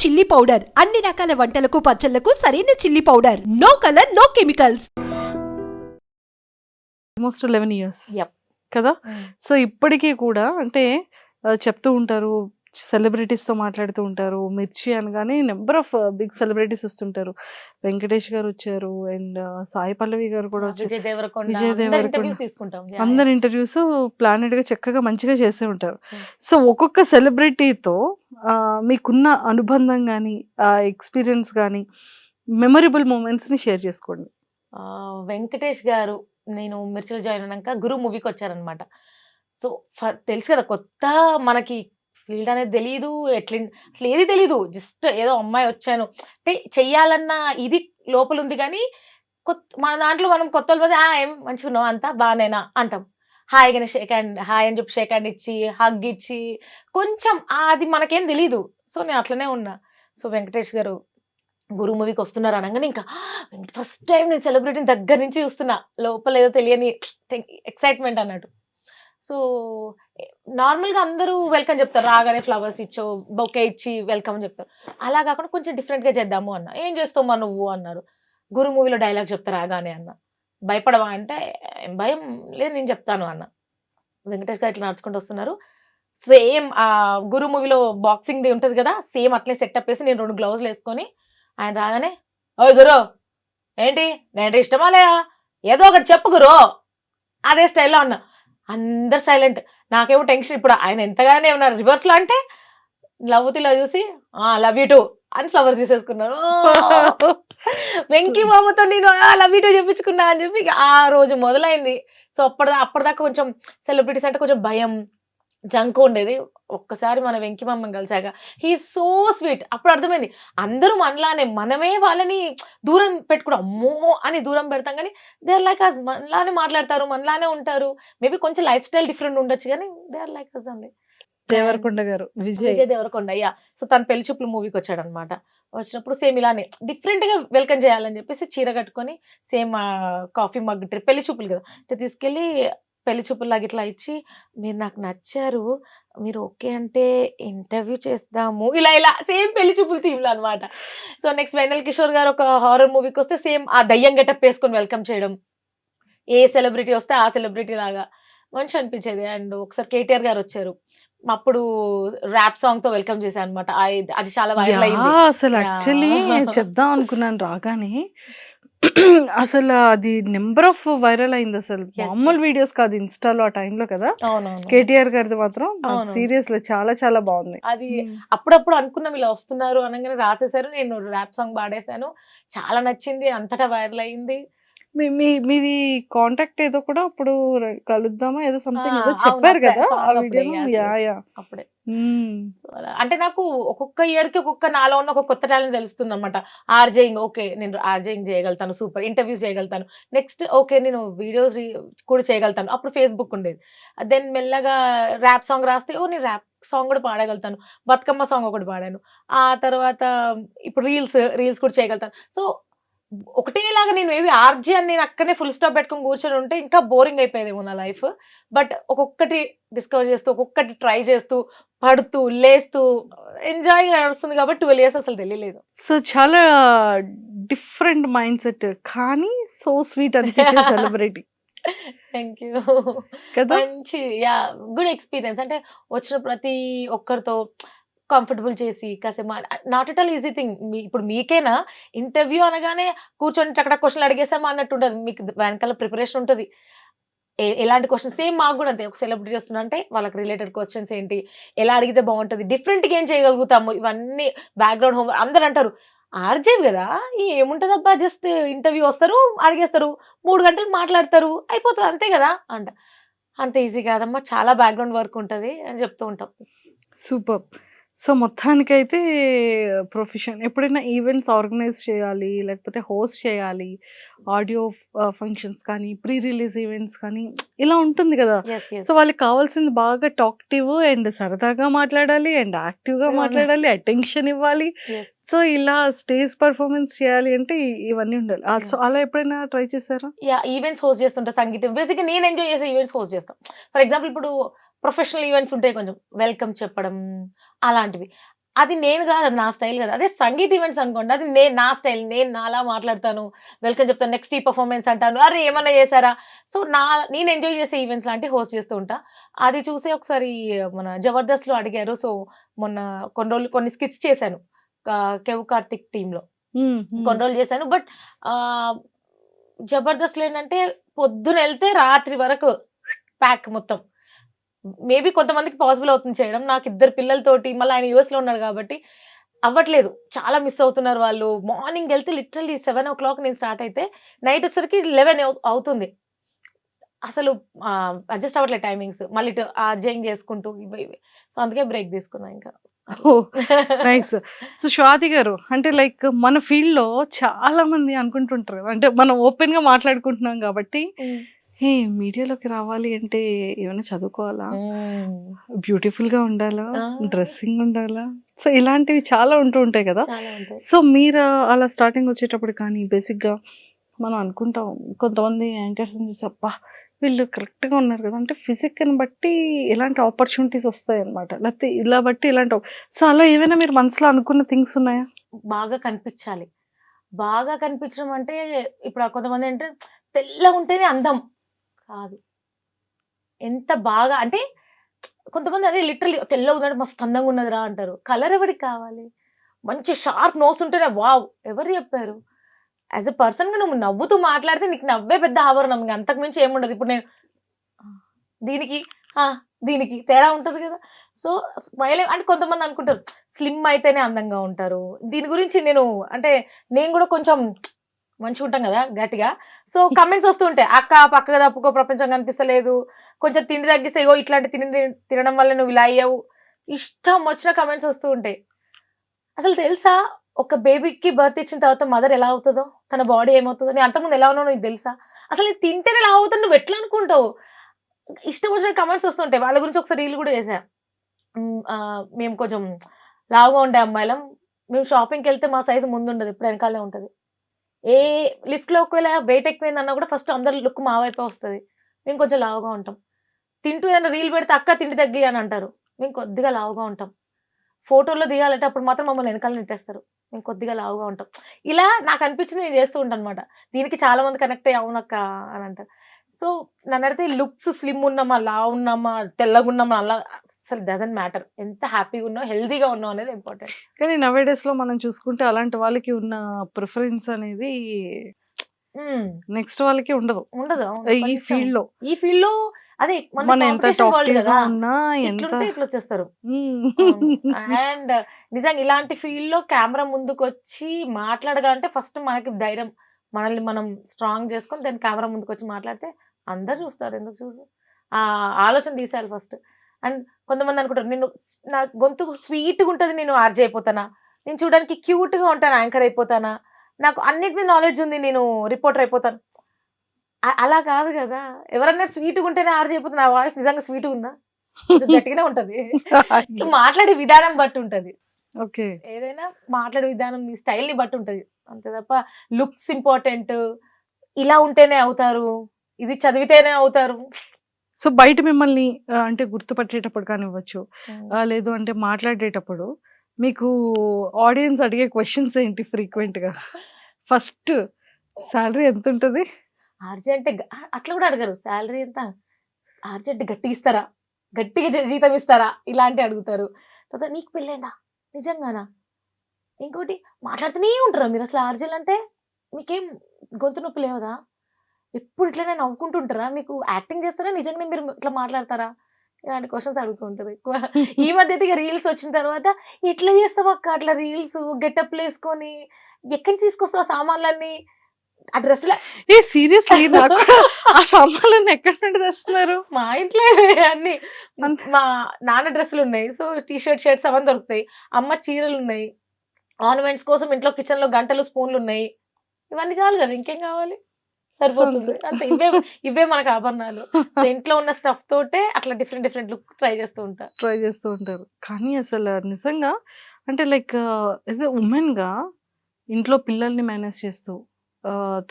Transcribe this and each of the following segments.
Chilli powder. అన్ని రకాల వంటలకు పచ్చళ్ళకు సరైన chilli powder. No colour no chemicals almost eleven years. కదా? సో ఇప్పటికీ కూడా అంటే చెప్తూ ఉంటారు సెలబ్రిటీస్తో మాట్లాడుతూ ఉంటారు. మిర్చి అనగానే నెంబర్ ఆఫ్ బిగ్ సెలబ్రిటీస్ వస్తుంటారు. వెంకటేష్ గారు వచ్చారు అండ్ సాయి పల్లవి గారు కూడా వచ్చారు. విజయ్ దేవరకొండ అందరి. ఇంటర్వ్యూస్ తీసుకుంటాం. Yeah, అందరి ఇంటర్వ్యూస్ ప్లానెట్గా చక్కగా మంచిగా చేస్తూ ఉంటారు. సో ఒక్కొక్క సెలబ్రిటీతో మీకున్న అనుబంధం కానీ ఆ ఎక్స్పీరియన్స్ కానీ మెమరబుల్ మూమెంట్స్ని షేర్ చేసుకోండి. వెంకటేష్ గారు నేను మిర్చిలో జాయిన్ అయినాక గురు మూవీకి వచ్చారనమాట సో తెలుసు కదా కొత్త మనకి ఫీల్డ్ అనేది తెలియదు ఎట్ల అసలు ఏది తెలీదు. జస్ట్ ఏదో అమ్మాయి వచ్చాను. అంటే చెయ్యాలన్న ఇది లోపల ఉంది కానీ కొత్త మన దాంట్లో మనం కొత్త వాళ్ళు పోతే, "ఆ, ఏం మంచిగా ఉన్నావు అంతా? బాగానేనా? అంటాం. హాయిగానే షేక్ హ్యాండ్ హాయ్ అని చెప్పి షేక్ హ్యాండ్ ఇచ్చి హగ్ ఇచ్చి కొంచెం అది మనకేం తెలీదు. సో నేను అట్లనే ఉన్నా. సో వెంకటేష్ గారు గురు మూవీకి వస్తున్నారు అనగానే ఇంకా ఫస్ట్ టైం నేను సెలబ్రిటీని దగ్గర నుంచి చూస్తున్నా. లోపల ఏదో తెలియని ఎక్సైట్మెంట్ అన్నట్టు. సో నార్మల్గా అందరూ వెల్కమ్ చెప్తారు. రాగానే ఫ్లవర్స్ ఇచ్చో బొకే ఇచ్చి వెల్కమ్ అని చెప్తారు. అలా కాకుండా కొంచెం డిఫరెంట్గా చేద్దాము అన్న. ఏం చేస్తావు మా నువ్వు అన్నారు. గురు మూవీలో డైలాగ్ చెప్తారు రాగానే అన్న. భయపడవా అంటే భయం లేదు నేను చెప్తాను అన్న. వెంకటేష్ గారు ఇట్లా నడుచుకుంటూ వస్తున్నారు. సేమ్ ఆ గురు మూవీలో బాక్సింగ్ డే ఉంటుంది కదా సేమ్ అట్లే సెటప్ వేసి నేను రెండు గ్లౌజులు వేసుకొని ఆయన రాగానే ఓ గురు ఏంటి? నేను ఇష్టమా లేదా? ఏదో ఒకటి చెప్పు గురు అదే స్టైల్లో అన్నా. అందరు సైలెంట్. నాకేమో టెన్షన్ ఇప్పుడు ఆయన ఎంతగానే ఉన్నారు రివర్స్లో అంటే లవ్ తిలో చూసి లవ్ యూ టూ అని ఫ్లవర్స్ తీసేసుకున్నారు వెంకీ మామతో నేను లవ్ యూ టూ చెప్పించుకున్నా అని చెప్పి ఆ రోజు మొదలైంది. సో అప్పటిదా అప్పటిదాకా కొంచెం సెలబ్రిటీస్ అంటే కొంచెం భయం జంక్ ఉండేది. ఒక్కసారి మన వెంకీ మామని కలిసాక హీ సో స్వీట్. అప్పుడు అర్థమైంది. అందరూ మనలానే మనమే వాళ్ళని దూరం పెట్టుకున్నాం అమ్మో అని దూరం పెడతాం కానీ దే ఆర్ లైక్ అస్ మనలానే మాట్లాడతారు మనలానే ఉంటారు. మేబీ కొంచెం లైఫ్ స్టైల్ డిఫరెంట్ ఉండొచ్చు కానీ దే ఆర్ లైక్ అస్ అండి. దేవరకొండ గారు విజయ్. విజయ్ దేవరకొండ అయ్యా సో తన పెళ్ళి చూపులు మూవీకి వచ్చాడు అనమాట వచ్చినప్పుడు సేమ్ ఇలానే డిఫరెంట్గా వెల్కమ్ చేయాలని చెప్పేసి చీర కట్టుకొని సేమ్ కాఫీ మగ్ ట్రి- పెళ్ళి చూపులు కదా అంటే తీసుకెళ్ళి పెళ్ళి చూపుల్లాగా ఇట్లా ఇచ్చి మీరు నాకు నచ్చారు మీరు ఓకే అంటే ఇంటర్వ్యూ చేద్దాము ఇలా ఇలా సేమ్ పెళ్ళి చూపులు థీమ్లో అనమాట సో నెక్స్ట్ వెన్నెల్ కిషోర్ గారు ఒక హారర్ మూవీకి వస్తే సేమ్ ఆ దయ్యం గెటప్ వేసుకొని వెల్కమ్ చేయడం. ఏ సెలబ్రిటీ వస్తే ఆ సెలబ్రిటీ లాగా. మంచి అనిపించేది. అండ్ ఒకసారి కేటీఆర్ గారు వచ్చారు. అప్పుడు ర్యాప్ సాంగ్తో వెల్కమ్ చేశాను అనమాట అది చాలా వైరల్ అయింది. అసలు. యాక్చువల్లీ చెప్దాం అనుకున్నాను రాగానే. అసలు అది నెంబర్ ఆఫ్ వైరల్ అయింది అసలు. మామూలు వీడియోస్ కాదు ఇన్స్టాలో ఆ టైంలో కదా. కేటీఆర్ గారిది మాత్రం. సీరియస్లో చాలా చాలా బాగుంది. అది అప్పుడప్పుడు అనుకున్నాం ఇలా వస్తున్నారు అనగానే రాసేసారు నేను ర్యాప్ సాంగ్ పాడేశాను. చాలా నచ్చింది అంతటా వైరల్ అయింది. మీ మీ- మీది కాంటాక్ట్ ఏదో కూడా అప్పుడు కలుద్దామా? ఏదో సంథింగ్ ఏదో చెప్పారు కదా? ఆ వీడియో యా. యా అప్పుడే. అలా- అంటే నాకు ఒక్కొక్క ఇయర్కి ఒక్కొక్క నాలో ఉన్న ఒక కొత్త టాలెంట్ తెలుస్తుంది అనమాట ఆర్జేయింగ్ ఓకే నేను ఆర్జేయింగ్ చేయగలుగుతాను సూపర్ ఇంటర్వ్యూస్ చేయగలుగుతాను నెక్స్ట్ ఓకే నేను వీడియోస్ కూడా చేయగలుగుతాను అప్పుడు ఫేస్బుక్ ఉండేది. దెన్ మెల్లగా ర్యాప్ సాంగ్ రాస్తే ఓ నేను ర్యాప్ సాంగ్ కూడా పాడగలుగుతాను. బతుకమ్మ సాంగ్ ఒకటి పాడాను. ఆ తర్వాత ఇప్పుడు రీల్స్ రీల్స్ కూడా చేయగలుగుతాను. సో ఒకటేలాగా నేను ఏవి ఆర్జీ అని నేను అక్కడనే ఫుల్ స్టాప్ పెట్టుకొని కూర్చొని ఉంటే ఇంకా బోరింగ్ అయిపోయేదేమో నా లైఫ్ బట్ ఒక్కొక్కటి డిస్కవర్ చేస్తూ ఒక్కొక్కటి ట్రై చేస్తూ పడుతూ లేస్తూ ఎంజాయ్ నడుస్తుంది కాబట్టి ట్వెల్వ్ ఇయర్స్ అసలు తెలియలేదు. సో చాలా డిఫరెంట్ మైండ్ సెట్ కానీ సో స్వీట్ అనిపించే సెలబ్రిటీ థ్యాంక్ యూ మంచి యా గుడ్ ఎక్స్పీరియన్స్ అంటే వచ్చిన ప్రతి ఒక్కరితో కంఫర్టబుల్ చేసి కాసేపు not at all easy thing మీ ఇప్పుడు మీకేనా? ఇంటర్వ్యూ అనగానే కూర్చొని అక్కడ క్వశ్చన్లు అడిగేసామా అన్నట్టు ఉండదు. మీకు వెనకాల ప్రిపరేషన్ ఉంటుంది. ఏ- ఎలాంటి క్వశ్చన్స్ సేమ్ మాకు కూడా అంతే. ఒక సెలబ్రిటీ వస్తున్నా అంటే వాళ్ళకి రిలేటెడ్ క్వశ్చన్స్ ఏంటి? ఎలా అడిగితే బాగుంటుంది? డిఫరెంట్గా ఏం చేయగలుగుతాము? ఇవన్నీ బ్యాక్గ్రౌండ్ హోమ్ అందరు అంటారు. ఆర్జేవి కదా? ఈ ఏముంటుందబ్బా? జస్ట్ ఇంటర్వ్యూ వస్తారు అడిగేస్తారు. మూడు గంటలు మాట్లాడతారు అయిపోతుంది. అంతే కదా? అంట. అంత ఈజీ కాదమ్మా. చాలా బ్యాక్గ్రౌండ్ వర్క్ ఉంటుంది అని చెప్తూ ఉంటాం. సూపర్. సో మొత్తానికైతే ప్రొఫెషన్ ఎప్పుడైనా ఈవెంట్స్ ఆర్గనైజ్ చేయాలి లేకపోతే హోస్ట్ చేయాలి ఆడియో ఫంక్షన్స్ కానీ ప్రీ రిలీజ్ ఈవెంట్స్ కానీ ఇలా ఉంటుంది కదా. సో వాళ్ళకి కావాల్సింది బాగా టాక్టివ్ అండ్ సరదాగా మాట్లాడాలి అండ్ యాక్టివ్గా. మాట్లాడాలి అటెన్షన్ ఇవ్వాలి. సో ఇలా స్టేజ్ పర్ఫార్మెన్స్ చేయాలి అంటే ఇవన్నీ ఉండాలి. సో అలా ఎప్పుడైనా ట్రై చేశారా? యా ఈవెంట్స్ హోస్ట్ చేస్తుంటా సంగీతం. బేసిక్గా నేను ఎంజాయ్ చేసే ఈవెంట్స్ హోస్ట్ చేస్తాం. ఫర్ ఎగ్జాంపుల్ ఇప్పుడు ప్రొఫెషనల్ ఈవెంట్స్ ఉంటాయి కొంచెం వెల్కమ్ చెప్పడం అలాంటివి. అది నేను కాదు అది నా స్టైల్ కాదు. అదే సంగీత్ ఈవెంట్స్ అనుకోండి అది నేను నా స్టైల్ నేను నాలా మాట్లాడతాను వెల్కమ్ చెప్తాను నెక్స్ట్ ఈ పర్ఫార్మెన్స్ అంటాను అరే ఏమన్నా చేశారా? సో నా నేను ఎంజాయ్ చేసే ఈవెంట్స్ లాంటి హోస్ట్ చేస్తూ ఉంటా. అది చూసి ఒకసారి మన జబర్దస్త్లో అడిగారు. సో మొన్న కొన్ని రోజులు కొన్ని స్కిట్స్ చేశాను కెవ్ కార్తిక్ టీంలో. కొన్ని రోజులు చేశాను. బట్ జబర్దస్త్లో ఏంటంటే పొద్దున వెళ్తే రాత్రి వరకు ప్యాక్ మొత్తం. మేబీ కొంతమందికి పాసిబుల్ అవుతుంది చేయడం. నాకు ఇద్దరు పిల్లలతోటి మళ్ళీ ఆయన US లో ఉన్నారు కాబట్టి అవ్వట్లేదు. చాలా మిస్ అవుతున్నారు వాళ్ళు. మార్నింగ్ వెళ్తే లిటరల్లీ సెవెన్ ఓ క్లాక్ నేను స్టార్ట్ అయితే నైట్ వచ్చేసరికి లెవెన్ అవుతుంది. అసలు అడ్జస్ట్ అవ్వట్లేదు టైమింగ్స్. మళ్ళీ ఇటు అర్జయింగ్ చేసుకుంటూ ఇవి ఇవి సో అందుకే బ్రేక్ తీసుకున్నా ఇంకా. నైస్. సో స్వాతి గారు అంటే లైక్ మన ఫీల్డ్లో చాలా మంది అనుకుంటుంటారు. అంటే మనం ఓపెన్గా మాట్లాడుకుంటున్నాం కాబట్టి ఏ మీడియాలోకి రావాలి అంటే ఏమైనా చదువుకోవాలా? బ్యూటిఫుల్గా ఉండాలా? ఆ. డ్రెస్సింగ్ ఉండాలా? సో ఇలాంటివి చాలా ఉంటూ ఉంటాయి కదా? చాలా ఉంటాయి. సో మీరు అలా స్టార్టింగ్ వచ్చేటప్పుడు కానీ బేసిక్గా మనం అనుకుంటాం కొంతమంది యాంకర్స్ చూసి అబ్బా వీళ్ళు కరెక్ట్గా ఉన్నారు కదా? అంటే ఫిజిక్ని బట్టి ఇలాంటి ఆపర్చునిటీస్ వస్తాయి అనమాట లేకపోతే ఇలా బట్టి ఇలాంటి సో అలా ఏమైనా మీరు మనసులో అనుకున్న థింగ్స్ ఉన్నాయా? బాగా కనిపించాలి. బాగా కనిపించడం అంటే ఇప్పుడు ఆ కొంతమంది అంటే తెల్ల ఉంటేనే అందం. కాదు. ఎంత బాగా అంటే కొంతమంది అదే లిటరలీ తెల్ల ఉన్నాడు మస్తు అందంగా ఉన్నదిరా అంటారు. కలర్ ఎవరికి కావాలి? మంచి షార్ప్ నోస్ ఉంటేనే వావ్! ఎవరు చెప్పారు? యాజ్ ఎ పర్సన్గా నువ్వు నవ్వుతూ మాట్లాడితే నీకు నవ్వే పెద్ద ఆభరణం. ఇంకా అంతకు మించి ఏముండదు. ఇప్పుడు నేను దీనికి దీనికి తేడా ఉంటుంది కదా. సో స్మైల్ అంటే కొంతమంది అనుకుంటారు స్లిమ్ అయితేనే అందంగా ఉంటారు. దీని గురించి నేను అంటే నేను కూడా కొంచెం మంచిగా ఉంటాం కదా గట్టిగా. సో కమెంట్స్ వస్తూ ఉంటాయి. అక్క పక్కగా తప్పుకో ప్రపంచం కనిపిస్తలేదు. కొంచెం తిండి తగ్గిస్తే ఇగో ఇట్లాంటి తిండి తినడం వల్ల నువ్వు ఇలా అయ్యావు. ఇష్టం వచ్చిన కమెంట్స్ వస్తూ ఉంటాయి. అసలు తెలుసా? ఒక బేబీకి బర్త్ ఇచ్చిన తర్వాత మదర్ ఎలా అవుతుందో? తన బాడీ ఏమవుతుందో? నేను అంతకుముందు ఎలా ఉన్నావు నీకు తెలుసా? అసలు నేను తింటేనే ఎలా అవుతుంది నువ్వు ఎట్లా అనుకుంటావు? ఇష్టం వచ్చిన కమెంట్స్ వస్తుంటాయి వాళ్ళ గురించి ఒకసారి రీల్ కూడా చేసా మేము కొంచెం లావుగా ఉండే అమ్మాయిలం. మేము షాపింగ్కి వెళ్తే మా సైజు ముందు ఉండదు ఇప్పుడు వెనకాలే ఉంటుంది. ఏ లిఫ్ట్లో ఒకవేళ వెయిట్ ఎక్కువైందన్నా కూడా ఫస్ట్ అందరు లుక్ మా వైపే వస్తుంది. మేము కొంచెం లావుగా ఉంటాం. తింటూ ఏదైనా రీల్ పెడితే అక్క తిండి తగ్గి అని అంటారు. మేము కొద్దిగా లావుగా ఉంటాం. ఫోటోలో దిగాలంటే అప్పుడు మాత్రం మమ్మల్ని వెనకాల నెట్టేస్తారు. మేము కొద్దిగా లావుగా ఉంటాం. ఇలా నాకు అనిపించింది నేను చేస్తూ ఉంటాను అనమాట దీనికి చాలా మంది కనెక్ట్ అయ్యి అవునక్క అని అంటారు. సో నన్ను అడిగితే లుక్స్ స్లిమ్ ఉన్నామా లావు ఉన్నామా తెల్లగా ఉన్నామా అలా అసలు డజంట్ మ్యాటర్ ఎంత హ్యాపీగా ఉన్నావు హెల్తీగా ఉన్నావు అనేది ఇంపార్టెంట్ కానీ నవేడేస్లో మనం చూసుకుంటే అలాంటి వాళ్ళకి ఉన్న ప్రిఫరెన్స్ అనేది నెక్స్ట్ వాళ్ళకి ఉండదు. ఉండదు ఈ కొంచెం. ఫీల్డ్లో. ఈ ఫీల్డ్లో అదే ఇట్లుంటే ఇట్లా వచ్చేస్తారు. అండ్ నిజంగా ఇలాంటి ఫీల్డ్లో కెమెరా ముందుకు వచ్చి మాట్లాడగాలంటే ఫస్ట్ మనకి ధైర్యం మనల్ని మనం స్ట్రాంగ్ చేసుకొని దాని కెమెరా ముందుకు వచ్చి మాట్లాడితే అందరు చూస్తారు ఎందుకు చూడరు ఆ ఆలోచన తీసేయాలి ఫస్ట్. అండ్ కొంతమంది అనుకుంటారు నేను నా గొంతు స్వీట్గా ఉంటుంది నేను ఆర్జే అయిపోతానా? నేను చూడడానికి క్యూట్గా ఉంటాను యాంకర్ అయిపోతానా? నాకు అన్నిటి మీద నాలెడ్జ్ ఉంది నేను రిపోర్టర్ అయిపోతాను. అలా కాదు కదా. ఎవరన్నా స్వీట్గా ఉంటేనే ఆర్జే అయిపోతుంది నా వాయిస్ నిజంగా స్వీట్గా ఉందా? గట్టిగానే ఉంటది. సో మాట్లాడే విధానం బట్టి ఉంటది. ఓకే. ఏదైనా మాట్లాడే విధానం నీ స్టైల్ని బట్టి ఉంటది. అంతే తప్ప లుక్స్ ఇంపార్టెంట్ ఇలా ఉంటేనే అవుతారు ఇది చదివితేనే అవుతారు. సో బయట మిమ్మల్ని అంటే గుర్తుపట్టేటప్పుడు కానివ్వచ్చు లేదు అంటే మాట్లాడేటప్పుడు మీకు ఆడియన్స్ అడిగే క్వశ్చన్స్ ఏంటి ఫ్రీక్వెంట్గా? ఫస్ట్ శాలరీ ఎంత ఉంటుంది ఆర్జే అంటే అట్లా కూడా అడగరు. శాలరీ ఎంత? ఆర్జే అంటే గట్టిగా ఇస్తారా? గట్టిగా జీతం ఇస్తారా? ఇలాంటి అడుగుతారు. తర్వాత నీకు పెళ్ళైందా? నిజంగానా? ఇంకోటి మాట్లాడుతూనే ఉంటారు మీరు. అసలు ఆర్జేలు అంటే మీకేం గొంతు నొప్పి లేవదా? ఎప్పుడు ఇట్లనే నవ్వుకుంటుంటారా? మీకు యాక్టింగ్ చేస్తారా? నిజంగానే మీరు ఇట్లా మాట్లాడతారా? ఇలాంటి క్వశ్చన్స్ అడుగుతూ ఉంటారు ఎక్కువ. ఈ మధ్య అయితే ఇక రీల్స్ వచ్చిన తర్వాత ఎట్లా చేస్తావు అక్క? అట్లా రీల్స్ గెటప్ వేసుకొని ఎక్కడి తీసుకొస్తావు సామాన్లన్నీ? ఆ డ్రెస్సుల ఏ సీరియస్లీ నాకు ఆ సామాన్లను ఎక్కడ నుండి తెస్తున్నారు? మా ఇంట్లో అన్ని. మా నాన్న డ్రెస్సులు ఉన్నాయి. సో టీ షర్ట్ షర్ట్స్ అవన్నీ దొరుకుతాయి. అమ్మ చీరలు ఉన్నాయి. ఆర్నమెంట్స్ కోసం ఇంట్లో కిచెన్లో గంటలు స్పూన్లు ఉన్నాయి. ఇవన్నీ చాలు కదా ఇంకేం కావాలి? సరిపోతుంది. అంతే. అంటే ఇవే ఇవే మనకు ఆభరణాలు. సో ఇంట్లో ఉన్న స్టఫ్ తోటే అట్లా డిఫరెంట్ డిఫరెంట్ లుక్ ట్రై చేస్తూ ఉంటా ట్రై చేస్తూ ఉంటారు. కానీ అసలు నిజంగా అంటే లైక్ యాజ్ ఎ ఉమెన్గా ఇంట్లో పిల్లల్ని మేనేజ్ చేస్తూ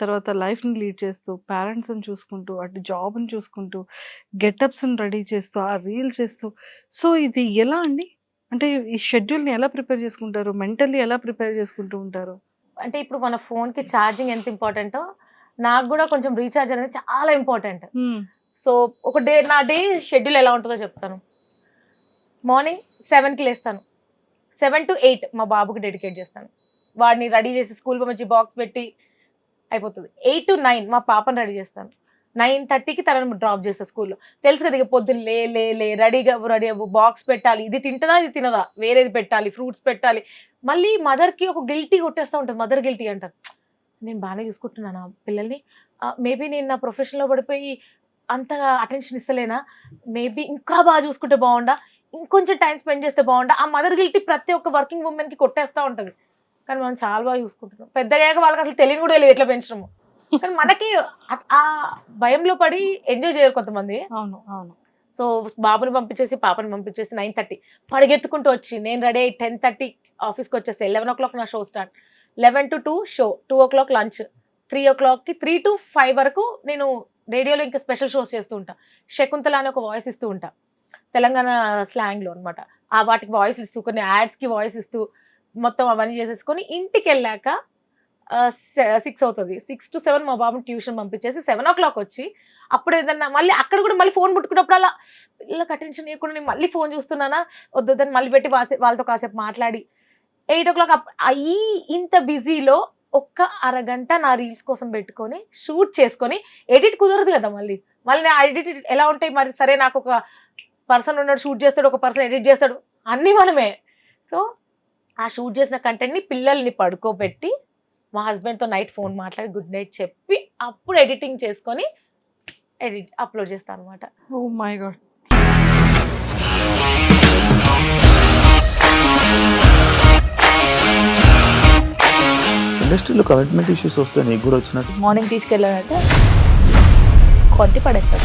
తర్వాత లైఫ్ని లీడ్ చేస్తూ పేరెంట్స్ని చూసుకుంటూ అటు జాబ్ని చూసుకుంటూ గెటప్స్ని రెడీ చేస్తూ ఆ రీల్స్ చేస్తూ. సో ఇది ఎలా అండి? అంటే ఈ షెడ్యూల్ని ఎలా ప్రిపేర్ చేసుకుంటారు? మెంటల్లీ ఎలా ప్రిపేర్ చేసుకుంటూ ఉంటారు? అంటే ఇప్పుడు మన ఫోన్కి ఛార్జింగ్ ఎంత ఇంపార్టెంటో నాకు కూడా కొంచెం రీఛార్జ్ అనేది చాలా ఇంపార్టెంట్. సో ఒక డే నా డే షెడ్యూల్ ఎలా ఉంటుందో చెప్తాను. మార్నింగ్ సెవెన్కి లేస్తాను. సెవెన్ టు ఎయిట్ మా బాబుకి డెడికేట్ చేస్తాను. వాడిని రెడీ చేసి స్కూల్ పంపించి బాక్స్ పెట్టి అయిపోతుంది. ఎయిట్ టు నైన్ మా పాపని రెడీ చేస్తాను. నైన్ థర్టీకి తనని డ్రాప్ చేస్తాను స్కూల్లో. తెలుసు కదా ఇక పొద్దున్న లే లే లే రెడీగా రెడీ అవ్వు బాక్స్ పెట్టాలి ఇది తింటుందా ఇది తినదా? వేరేది పెట్టాలి ఫ్రూట్స్ పెట్టాలి. మళ్ళీ మదర్కి ఒక గిల్టీ కొట్టేస్తూ ఉంటుంది. మదర్ గిల్టీ అంటారు. నేను బాగానే చూసుకుంటున్నాను ఆ పిల్లల్ని మేబీ నేను నా ప్రొఫెషన్లో పడిపోయి అంతగా అటెన్షన్ ఇస్తలేనా? మేబీ ఇంకా బాగా చూసుకుంటే బాగుండా? ఇంకొంచెం టైం స్పెండ్ చేస్తే బాగుండా? ఆ మదర్ గిల్టీ ప్రతి ఒక్క వర్కింగ్ ఉమెన్కి కొట్టేస్తూ ఉంటుంది. కానీ మనం చాలా బాగా చూసుకుంటున్నాం. పెద్దయ్యాక వాళ్ళకి అసలు తెలియని కూడా తెలియదు ఎట్లా పెంచడము. కానీ మనకి ఆ- భయంలో పడి ఎంజాయ్ చేయరు కొంతమంది. అవును అవును. సో బాబుని పంపించేసి పాపని పంపించేసి నైన్ థర్టీ పరిగెత్తుకుంటూ వచ్చి నేను రెడీ అయ్యి టెన్ థర్టీ ఆఫీస్కి వచ్చేస్తే లెవెన్ ఓ క్లాక్ నా show start. Eleven to two show two o'clock lunch three ఓ క్లాక్కి త్రీ టు ఫైవ్ వరకు నేను రేడియోలో ఇంకా స్పెషల్ షోస్ చేస్తూ ఉంటా. శకుంతల అని ఒక వాయిస్ ఇస్తూ ఉంటా. తెలంగాణ స్లాంగ్లో అనమాట ఆ వాటికి వాయిస్ ఇస్తూ కొన్ని యాడ్స్కి వాయిస్ ఇస్తూ మొత్తం అవన్నీ చేసేసుకొని ఇంటికి వెళ్ళాక సిక్స్ అవుతుంది. సిక్స్ టు సెవెన్ మా బాబుని ట్యూషన్ పంపించేసి సెవెన్ ఓ క్లాక్ వచ్చి అప్పుడు ఏదన్నా మళ్ళీ అక్కడ కూడా మళ్ళీ ఫోన్ పుట్టుకున్నప్పుడు అలా పిల్లలకు అటెన్షన్ ఇవ్వకుండా నేను మళ్ళీ ఫోన్ చూస్తున్నానా? వద్దని మళ్ళీ పెట్టి వాళ్ళతో కాసేపు మాట్లాడి. ఎయిట్ ఓ క్లాక్ అయ్యి ఇంత బిజీలో ఒక్క అరగంట నా రీల్స్ కోసం పెట్టుకొని షూట్ చేసుకొని ఎడిట్ కుదరదు కదా మళ్ళీ. మళ్ళీ నా ఎడిట్ ఎలా ఉంటాయి మరి? సరే నాకు ఒక పర్సన్ ఉన్నాడు షూట్ చేస్తాడు ఒక పర్సన్ ఎడిట్ చేస్తాడు అన్నీ మనమే. సో ఆ షూట్ చేసిన కంటెంట్ని పిల్లల్ని పడుకోబెట్టి మా హస్బెండ్తో నైట్ ఫోన్ మాట్లాడి గుడ్ నైట్ చెప్పి అప్పుడు ఎడిటింగ్ చేసుకొని ఎడిట్ అప్లోడ్ చేస్తాను అనమాట ఓ మై గాడ్ ఇండస్ట్రీలో కమిట్మెంట్ ఇష్యూస్ వస్తే నీకు కూడా వచ్చినట్టు? మార్నింగ్ తీసుకెళ్ళాడంటే కొట్టి పడేస్తాడు